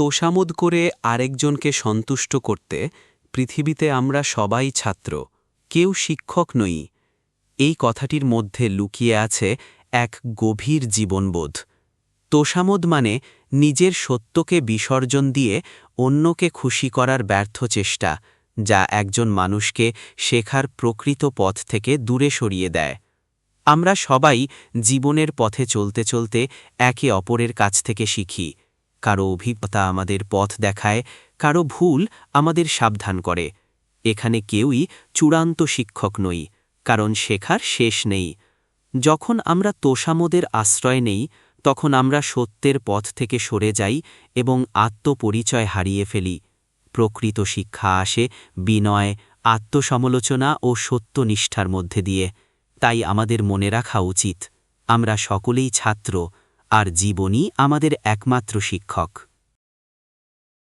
তোষামোদ করে আরেকজনকে সন্তুষ্ট করতে পৃথিবীতে আমরা সবাই ছাত্র, কেউ শিক্ষক নই। এই কথাটির মধ্যে লুকিয়ে আছে এক গভীর জীবনবোধ। তোষামোদ মানে নিজের সত্যকে বিসর্জন দিয়ে অন্যকে খুশি করার ব্যর্থ চেষ্টা, যা একজন মানুষকে শেখার প্রকৃত পথ থেকে দূরে সরিয়ে দেয়। আমরা সবাই জীবনের পথে চলতে চলতে একে অপরের কাছ থেকে শিখি। কারও অভিজ্ঞতা আমাদের পথ দেখায়, কারও ভুল আমাদের সাবধান করে। এখানে কেউই চূড়ান্ত শিক্ষক নই, কারণ শেখার শেষ নেই। যখন আমরা তোষামোদের আশ্রয় নেই, তখন আমরা সত্যের পথ থেকে সরে যাই এবং আত্মপরিচয় হারিয়ে ফেলি। প্রকৃত শিক্ষা আসে বিনয়, আত্মসমালোচনা ও সত্যনিষ্ঠার মধ্যে দিয়ে। তাই আমাদের মনে রাখা উচিত, আমরা সকলেই ছাত্র আর জীবনই আমাদের একমাত্র শিক্ষক।